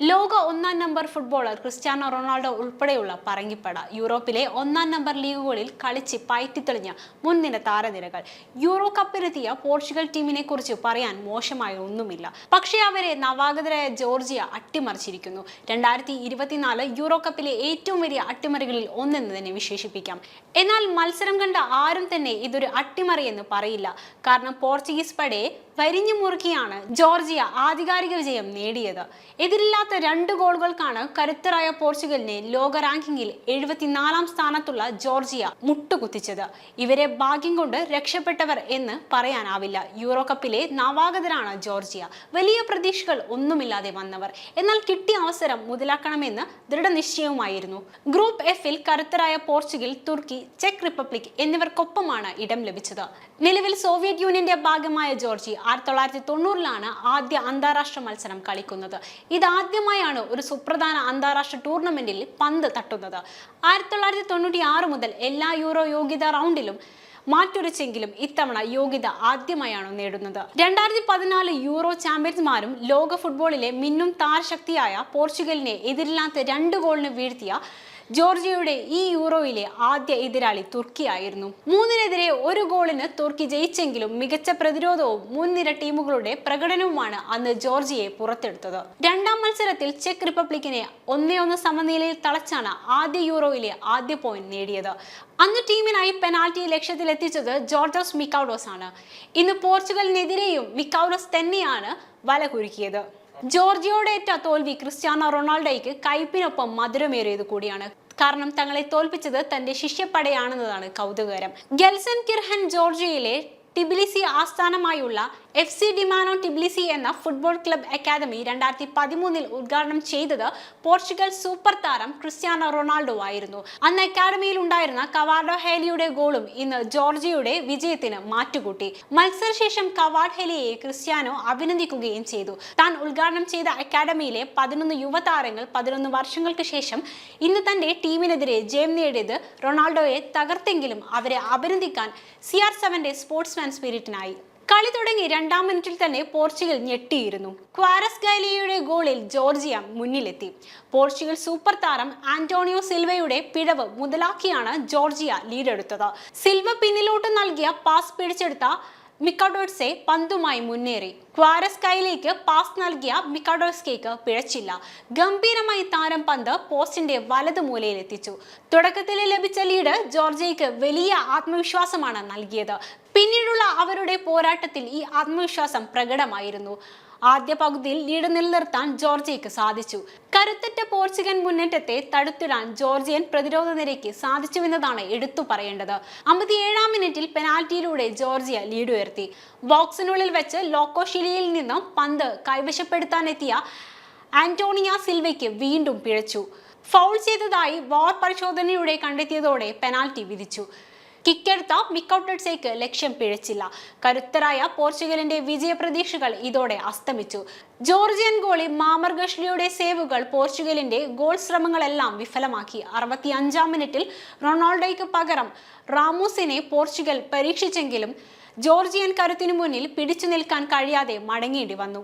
ലോക ഒന്നാം number footballer Cristiano Ronaldo ഉൾപ്പെടെയുള്ള പറങ്കിപ്പട യൂറോപ്പിലെ ഒന്നാം നമ്പർ ലീഗുകളിൽ കളിച്ച് പയറ്റിത്തെളിഞ്ഞ മുൻനിര താരനിരകൾ. യൂറോ കപ്പിലെത്തിയ പോർച്ചുഗൽ ടീമിനെ കുറിച്ച് പറയാൻ മോശമായ ഒന്നുമില്ല. പക്ഷേ അവരെ നവാഗതരായ ജോർജിയ അട്ടിമറിച്ചിരിക്കുന്നു. രണ്ടായിരത്തി ഇരുപത്തിനാല് യൂറോ കപ്പിലെ ഏറ്റവും വലിയ അട്ടിമറികളിൽ ഒന്നെന്ന് തന്നെ വിശേഷിപ്പിക്കാം. എന്നാൽ മത്സരം കണ്ട ആരും തന്നെ ഇതൊരു അട്ടിമറി എന്ന് പറയില്ല. കാരണം പോർച്ചുഗീസ് പടയെ വരിഞ്ഞു മുറുക്കിയാണ് ജോർജിയ ആധികാരിക വിജയം നേടിയത്. എതിരില്ലാത്ത രണ്ട് ഗോളുകൾക്കാണ് കരുത്തരായ പോർച്ചുഗലിനെ ലോക റാങ്കിങ്ങിൽ എഴുപത്തിനാലാം സ്ഥാനത്തുള്ള ജോർജിയ മുട്ടുകുത്തിച്ചത്. ഇവരെ ഭാഗ്യം കൊണ്ട് രക്ഷപ്പെട്ടവർ എന്ന് പറയാനാവില്ല. യൂറോ കപ്പിലെ നവാഗതരാണ് ജോർജിയ. വലിയ പ്രതീക്ഷകൾ ഒന്നുമില്ലാതെ വന്നവർ. എന്നാൽ കിട്ടിയ അവസരം മുതലാക്കണമെന്ന് ദൃഢനിശ്ചയവുമായിരുന്നു. ഗ്രൂപ്പ് എഫിൽ കരുത്തരായ പോർച്ചുഗൽ തുർക്കി ചെക്ക് റിപ്പബ്ലിക് എന്നിവർക്കൊപ്പമാണ് ഇടം ലഭിച്ചത്. നിലവിൽ സോവിയറ്റ് യൂണിയന്റെ ഭാഗമായ ജോർജി ആയിരത്തി തൊള്ളായിരത്തി തൊണ്ണൂറിലാണ് ആദ്യ അന്താരാഷ്ട്ര മത്സരം കളിക്കുന്നത്. ഇതാദ്യമായാണ് ഒരു സുപ്രധാന അന്താരാഷ്ട്ര ടൂർണമെന്റിൽ പന്ത് തട്ടുന്നത്. ആയിരത്തി തൊള്ളായിരത്തി തൊണ്ണൂറ്റി ആറ് മുതൽ എല്ലാ യൂറോ യോഗ്യതാ റൗണ്ടിലും മാറ്റുരച്ചെങ്കിലും ഇത്തവണ യോഗ്യത ആദ്യമായാണ് നേടുന്നത്. രണ്ടായിരത്തി പതിനാല് യൂറോ ചാമ്പ്യൻസ്മാരും ലോക ഫുട്ബോളിലെ മിന്നും താരശക്തിയായ പോർച്ചുഗലിനെ എതിരില്ലാത്ത രണ്ട് ഗോളിന് വീഴ്ത്തിയ ജോർജിയയുടെ ഈ യൂറോയിലെ ആദ്യ എതിരാളി തുർക്കിയായിരുന്നു മൂന്നിനെതിരെ ഒരു ഗോളിന് തുർക്കി ജയിച്ചെങ്കിലും മികച്ച പ്രതിരോധവും മുൻനിര ടീമുകളുടെ പ്രകടനവുമാണ് അന്ന് ജോർജിയെ പുറത്തെടുത്തത്. രണ്ടാം മത്സരത്തിൽ ചെക്ക് റിപ്പബ്ലിക്കിനെ ഒന്നേ ഒന്ന് സമനിലയിൽ തളച്ചാണ് ആദ്യ യൂറോയിലെ ആദ്യ പോയിന്റ് നേടിയത്. അന്ന് ടീമിനായി പെനാൽറ്റി ലക്ഷ്യത്തിലെത്തിച്ചത് ജോർജോസ് മിക്കൗഡോസ് ആണ് ഇന്ന് പോർച്ചുഗലിനെതിരെയും മിക്കൗഡോസ് തന്നെയാണ് വല കുരുക്കിയത് ജോർജിയോടേറ്റ തോൽവി ക്രിസ്ത്യാനോ റൊണാൾഡോയ്ക്ക് കയ്പിനൊപ്പം മധുരമേറിയത് കൂടിയാണ്. കാരണം തങ്ങളെ തോൽപ്പിച്ചത് തന്റെ ശിഷ്യപ്പടയാണെന്നതാണ് കൗതുകകരം. ഗെൽസൻ കിർഹൻ ജോർജിയയിലെ ടിബിലിസി ആസ്ഥാനമായുള്ള എഫ് സി ഡിമാനോ ടിബിലിസി എന്ന ഫുട്ബോൾ ക്ലബ് അക്കാദമി രണ്ടായിരത്തി പതിമൂന്നിൽ ഉദ്ഘാടനം ചെയ്തത് പോർച്ചുഗൽ സൂപ്പർ താരം ക്രിസ്ത്യാനോ റൊണാൾഡോ ആയിരുന്നു. അന്ന് അക്കാദമിയിൽ ഉണ്ടായിരുന്ന കവാർഡോ ഹേലിയുടെ ഗോളും ഇന്ന് ജോർജിയുടെ വിജയത്തിന് മാറ്റുകൂട്ടി. മത്സരശേഷം കവാർഡ് ഹെലിയെ ക്രിസ്ത്യാനോ അഭിനന്ദിക്കുകയും ചെയ്തു. താൻ ഉദ്ഘാടനം ചെയ്ത അക്കാദമിയിലെ പതിനൊന്ന് യുവതാരങ്ങൾ പതിനൊന്ന് വർഷങ്ങൾക്ക് ശേഷം ഇന്ന് തന്റെ ടീമിനെതിരെ ജയം നേടിയത് റൊണാൾഡോയെ തകർത്തെങ്കിലും അവരെ അഭിനന്ദിക്കാൻ സി ആർ സെവന്റെ സ്പോർട്സ്മാൻ സ്പിരിറ്റിനായി കളി തുടങ്ങി രണ്ടാം മിനിറ്റിൽ തന്നെ പോർച്ചുഗൽ ഞെട്ടിയിരുന്നു. ക്വാരസ് ഗൈലിയയുടെ ഗോളിൽ ജോർജിയ മുന്നിലെത്തി. പോർച്ചുഗൽ സൂപ്പർ താരം ആന്റോണിയോ സിൽവയുടെ പിഴവ് മുതലാക്കിയാണ് ജോർജിയ ലീഡെടുത്തത് സിൽവ പിന്നിലോട്ട് നൽകിയ പാസ് പിടിച്ചെടുത്ത മിക്കഡോട്സെ പന്തുമായി മുന്നേറി. ക്വാരസ് കൈയിലേക്ക് പാസ് നൽകിയ മിക്കാഡോസ്കേക്ക് പിഴച്ചില്ല. ഗംഭീരമായി താരം പന്ത് പോസ്റ്റിന്റെ വലതു മൂലയിൽ എത്തിച്ചു. തുടക്കത്തിൽ ലഭിച്ച ലീഡ് ജോർജിയയ്ക്ക് വലിയ ആത്മവിശ്വാസമാണ് നൽകിയത്. പിന്നീടുള്ള അവരുടെ പോരാട്ടത്തിൽ ഈ ആത്മവിശ്വാസം പ്രകടമായിരുന്നു. ആദ്യ പകുതിയിൽ ലീഡ് നിലനിർത്താൻ ജോർജിയക്ക് സാധിച്ചു. കരുത്തറ്റ പോർച്ചുഗൽ മുന്നേറ്റത്തെ തടുത്തിടാൻ ജോർജിയൻ പ്രതിരോധ നിരയ്ക്ക് സാധിച്ചുവെന്നതാണ് എടുത്തു പറയേണ്ടത്. അമ്പത്തിയേഴാം മിനിറ്റിൽ പെനാൽറ്റിയിലൂടെ ജോർജിയ ലീഡ് ഉയർത്തി. ബോക്സിനുള്ളിൽ വെച്ച് ലോക്കോഷിലിയിൽ നിന്നും പന്ത് കൈവശപ്പെടുത്താനെത്തിയ ആന്റോണിയ സിൽവയ്ക്ക് വീണ്ടും പിഴച്ചു. ഫൗൾ ചെയ്തതായി വാർ പരിശോധനയുടെ കണ്ടെത്തിയതോടെ പെനാൽറ്റി വിധിച്ചു. കിക്കെടുത്ത മിക്കൗട്ടേഴ്സേക്ക് ലക്ഷ്യം പിഴച്ചില്ല. കരുത്തരായ പോർച്ചുഗലിന്റെ വിജയപ്രതീക്ഷകൾ ഇതോടെ അസ്തമിച്ചു. ജോർജിയൻ ഗോളി മാമർ ഗഷ്ലിയുടെ സേവുകൾ പോർച്ചുഗലിന്റെ ഗോൾ ശ്രമങ്ങളെല്ലാം വിഫലമാക്കി. അറുപത്തി അഞ്ചാം മിനിറ്റിൽ റൊണാൾഡോയ്ക്ക് പകരം റാമോസിനെ പോർച്ചുഗൽ പരീക്ഷിച്ചെങ്കിലും ജോർജിയൻ കരുത്തിനു മുന്നിൽ പിടിച്ചു നിൽക്കാൻ കഴിയാതെ മടങ്ങേണ്ടി വന്നു.